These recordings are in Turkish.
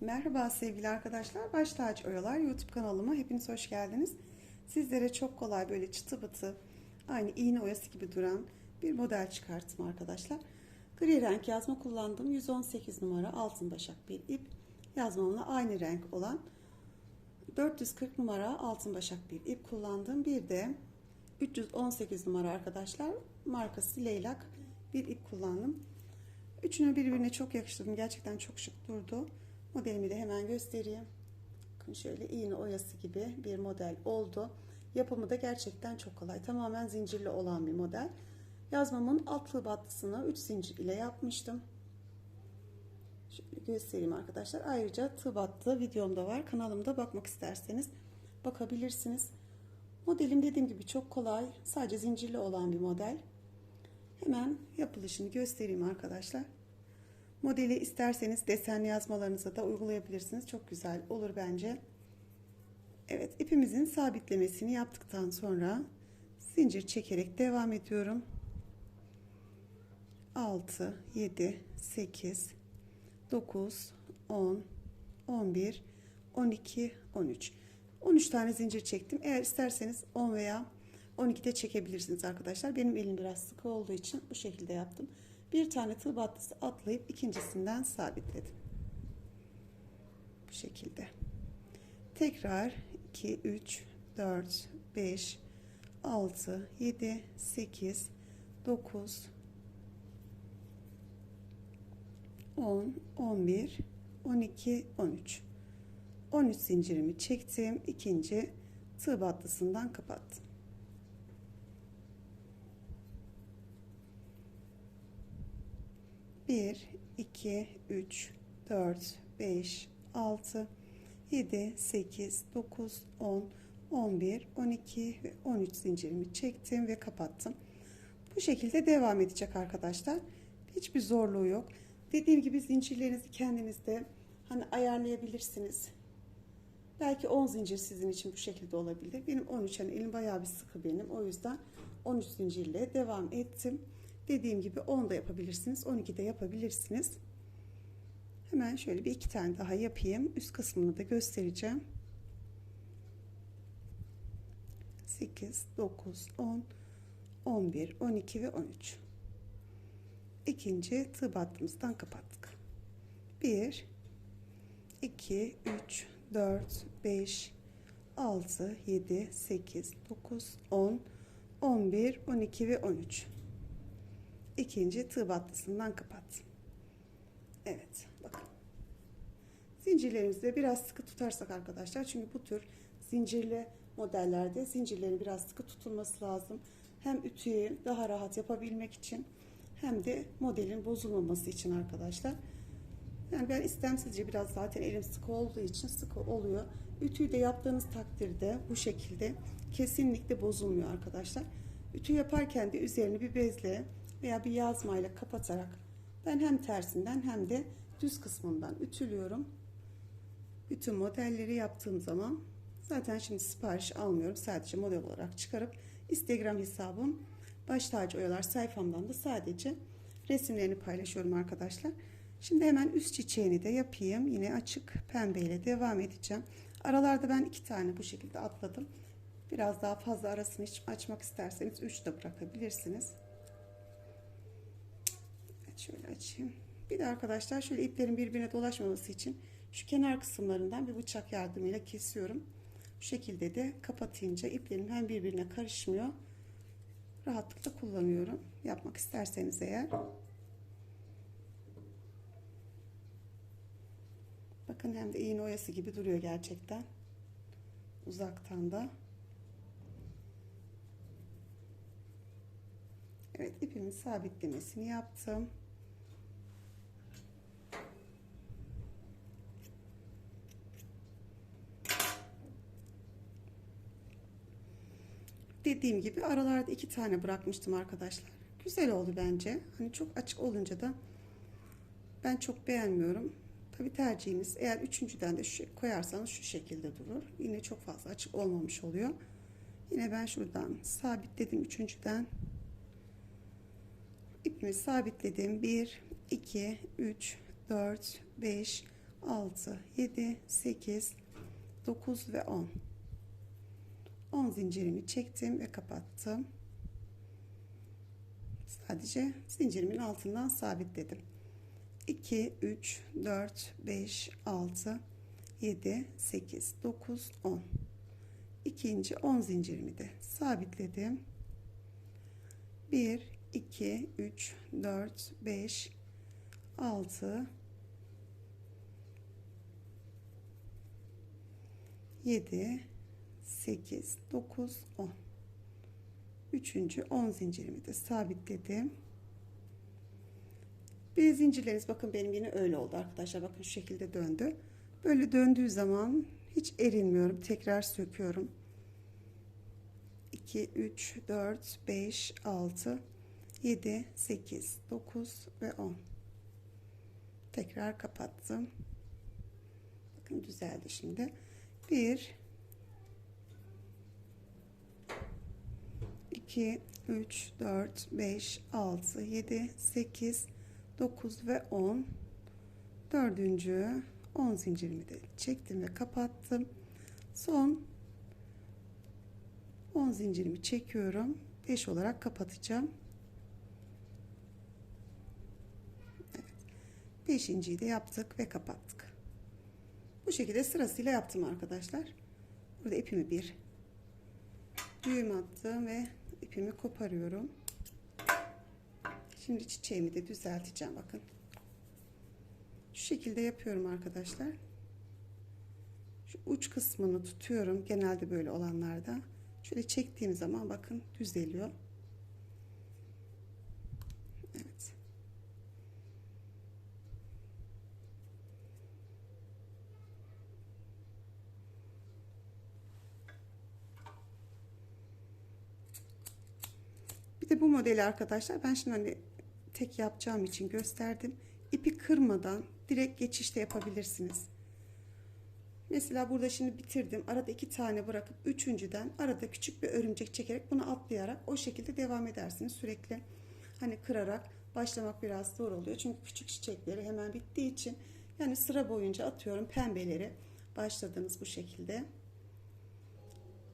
Merhaba sevgili arkadaşlar. Baş Taç Oyalar YouTube kanalıma hepiniz hoş geldiniz. Sizlere çok kolay böyle çıtı bıtı aynı iğne oyası gibi duran bir model çıkarttım arkadaşlar. Gri renk yazma kullandım. 118 numara altın başak bir ip. Yazmamla aynı renk olan 440 numara altın başak bir ip kullandım. Bir de 318 numara arkadaşlar markası leylak bir ip kullandım. Üçünü birbirine çok yakıştırdım. Gerçekten çok şık durdu. Modelimi de hemen göstereyim. Bakın şöyle iğne oyası gibi bir model oldu. Yapımı da gerçekten çok kolay. Tamamen zincirli olan bir model. Yazmamın altlı battısını 3 zincir ile yapmıştım. Şöyle göstereyim arkadaşlar. Ayrıca tığ battı videomda var. Kanalımda bakmak isterseniz bakabilirsiniz. Modelim dediğim gibi çok kolay. Sadece zincirli olan bir model. Hemen yapılışını göstereyim arkadaşlar. Modeli isterseniz desenli yazmalarınıza da uygulayabilirsiniz. Çok güzel olur bence. Evet ipimizin sabitlemesini yaptıktan sonra zincir çekerek devam ediyorum. 6, 7, 8, 9, 10, 11, 12, 13. 13 tane zincir çektim. Eğer isterseniz 10 veya 12 de çekebilirsiniz arkadaşlar. Benim elim biraz sıkı olduğu için bu şekilde yaptım. Bir tane tığ battısı atlayıp ikincisinden sabitledim. Bu şekilde. Tekrar 2, 3, 4, 5, 6, 7, 8, 9, 10, 11, 12, 13. 13 zincirimi çektim. ikinci tığ battısından kapattım. Bir, iki, üç, dört, beş, altı, yedi, sekiz, dokuz, on, on bir, on iki ve on üç zincirimi çektim ve kapattım. Bu şekilde devam edecek arkadaşlar. Hiçbir zorluğu yok. Dediğim gibi zincirlerinizi kendiniz de hani ayarlayabilirsiniz. Belki 10 zincir sizin için bu şekilde olabilir. Benim 13 hani elim bayağı bir sıkı benim. O yüzden 13 zincirle devam ettim. Dediğim gibi 10 da yapabilirsiniz. 12 de yapabilirsiniz. Hemen şöyle bir iki tane daha yapayım. Üst kısmını da göstereceğim. 8, 9, 10, 11, 12 ve 13. İkinci tığ battığımızdan kapattık. 1, 2, 3, 4, 5, 6, 7, 8, 9, 10, 11, 12 ve 13. İkinci tığ battısından kapattım. Evet bakın. Zincirlerimizi de biraz sıkı tutarsak arkadaşlar. Çünkü bu tür zincirli modellerde zincirlerin biraz sıkı tutulması lazım. Hem ütüyü daha rahat yapabilmek için hem de modelin bozulmaması için arkadaşlar. Yani ben istemsizce biraz zaten elim sıkı olduğu için sıkı oluyor. Ütüyü de yaptığınız takdirde bu şekilde kesinlikle bozulmuyor arkadaşlar. Ütü yaparken de üzerini bir bezle veya bir yazmayla kapatarak ben hem tersinden hem de düz kısmından ütülüyorum. Bütün modelleri yaptığım zaman zaten şimdi sipariş almıyorum. Sadece model olarak çıkarıp Instagram hesabım baş tacı oyalar sayfamdan da sadece resimlerini paylaşıyorum arkadaşlar. Şimdi hemen üst çiçeğini de yapayım. Yine açık pembeyle devam edeceğim. Aralarda ben iki tane bu şekilde atladım. Biraz daha fazla arasını açmak isterseniz 3 de bırakabilirsiniz. Şöyle açayım. Bir de arkadaşlar şöyle iplerin birbirine dolaşmaması için şu kenar kısımlarından bir bıçak yardımıyla kesiyorum. Bu şekilde de kapatınca iplerim hem birbirine karışmıyor. Rahatlıkla kullanıyorum. Yapmak isterseniz eğer. Bakın hem de iğne oyası gibi duruyor gerçekten. Uzaktan da. Evet ipimin sabitlemesini yaptım. Dediğim gibi aralarda iki tane bırakmıştım arkadaşlar. Güzel oldu bence. Hani çok açık olunca da ben çok beğenmiyorum. Tabi tercihiniz eğer üçüncüden de şu koyarsanız şu şekilde durur. Yine çok fazla açık olmamış oluyor. Yine ben şuradan sabitledim üçüncüden. İpimi sabitledim. 1, 2, 3, 4, 5, 6, 7, 8, 9 ve 10. 10 zincirimi çektim ve kapattım. Sadece zincirimin altından sabitledim. 2, 3, 4, 5, 6, 7, 8, 9, 10. İkinci 10 zincirimi de sabitledim. 1, 2, 3, 4, 5, 6, 7, 8, 9, 10. Üçüncü 10 zincirimi de sabitledim. Bir zincirleriniz bakın benim yine öyle oldu arkadaşlar. Bakın şu şekilde döndü. Böyle döndüğü zaman hiç erinmiyorum. Tekrar söküyorum. 2, 3, 4, 5, 6, 7, 8, 9 ve 10. Tekrar kapattım. Bakın düzeldi şimdi. 1 2 3 4 5 6 7 8 9 ve 10 dördüncü 10 zincirimi de çektim ve kapattım. Son 10 zincirimi çekiyorum. 5 olarak kapatacağım. Evet. Beşinciyi de yaptık ve kapattık. Bu şekilde sırasıyla yaptım arkadaşlar. Burada ipimi bir düğüm attım ve ipimi koparıyorum. Şimdi çiçeğimi de düzelteceğim bakın. Şu şekilde yapıyorum arkadaşlar. Şu uç kısmını tutuyorum. Genelde böyle olanlarda. Şöyle çektiğim zaman bakın düzeliyor. Evet. Bu modeli arkadaşlar ben şimdi hani tek yapacağım için gösterdim. İpi kırmadan direkt geçişte yapabilirsiniz. Mesela burada şimdi bitirdim. Arada iki tane bırakıp üçüncüden arada küçük bir örümcek çekerek bunu atlayarak o şekilde devam edersiniz. Sürekli hani kırarak başlamak biraz zor oluyor. Çünkü küçük çiçekleri hemen bittiği için yani sıra boyunca atıyorum pembeleri başladınız bu şekilde.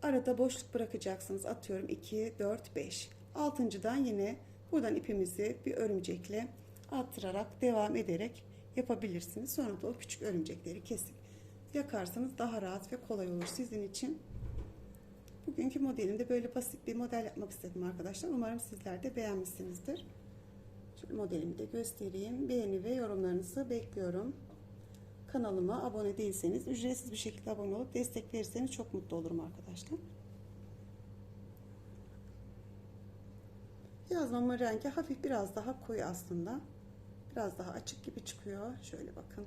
Arada boşluk bırakacaksınız. Atıyorum 2, 4, 5. Altıncıdan yine buradan ipimizi bir örümcekle attırarak devam ederek yapabilirsiniz. Sonra da o küçük örümcekleri kesip yakarsanız daha rahat ve kolay olur sizin için. Bugünkü modelimde böyle basit bir model yapmak istedim arkadaşlar. Umarım sizler de beğenmişsinizdir. Şöyle modelimi de göstereyim. Beğeni ve yorumlarınızı bekliyorum. Kanalıma abone değilseniz ücretsiz bir şekilde abone olup destek verirseniz çok mutlu olurum arkadaşlar. Yazmamın rengi hafif biraz daha koyu aslında. Biraz daha açık gibi çıkıyor. Şöyle bakın.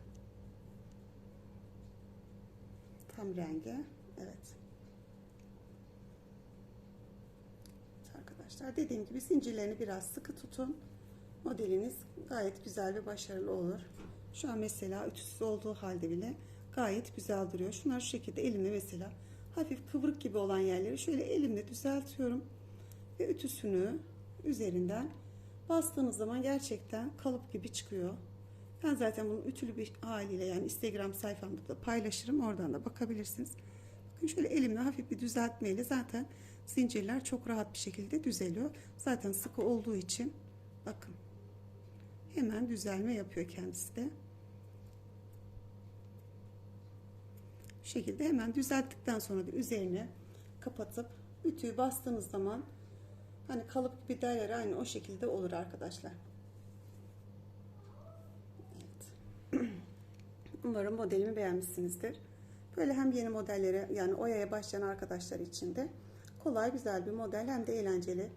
Tam rengi. Evet. Arkadaşlar dediğim gibi zincirlerini biraz sıkı tutun. Modeliniz gayet güzel ve başarılı olur. Şu an mesela ütüsüz olduğu halde bile gayet güzel duruyor. Şunlar şu şekilde elimle mesela hafif kıvrık gibi olan yerleri şöyle elimle düzeltiyorum. Ve ütüsünü üzerinden bastığınız zaman gerçekten kalıp gibi çıkıyor. Ben zaten bunu ütülü bir haliyle yani Instagram sayfamda da paylaşırım. Oradan da bakabilirsiniz. Bakın şöyle elimle hafif bir düzeltmeyle zaten zincirler çok rahat bir şekilde düzeliyor. Zaten sıkı olduğu için bakın hemen düzelme yapıyor kendisi de. Bu şekilde hemen düzelttikten sonra da üzerine kapatıp ütüyü bastığınız zaman hani kalıp gibi derler aynı o şekilde olur arkadaşlar. Evet. Umarım modelimi beğenmişsinizdir. Böyle hem yeni modellere yani oyaya başlayan arkadaşlar için de kolay güzel bir model hem de eğlenceli.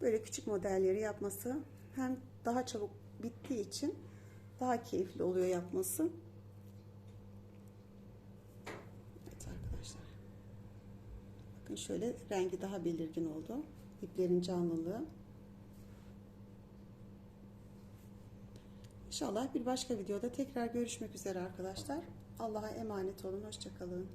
Böyle küçük modelleri yapması hem daha çabuk bittiği için daha keyifli oluyor yapması. Evet arkadaşlar. Bakın şöyle rengi daha belirgin oldu. İplerin canlılığı. İnşallah bir başka videoda tekrar görüşmek üzere arkadaşlar. Allah'a emanet olun. Hoşçakalın.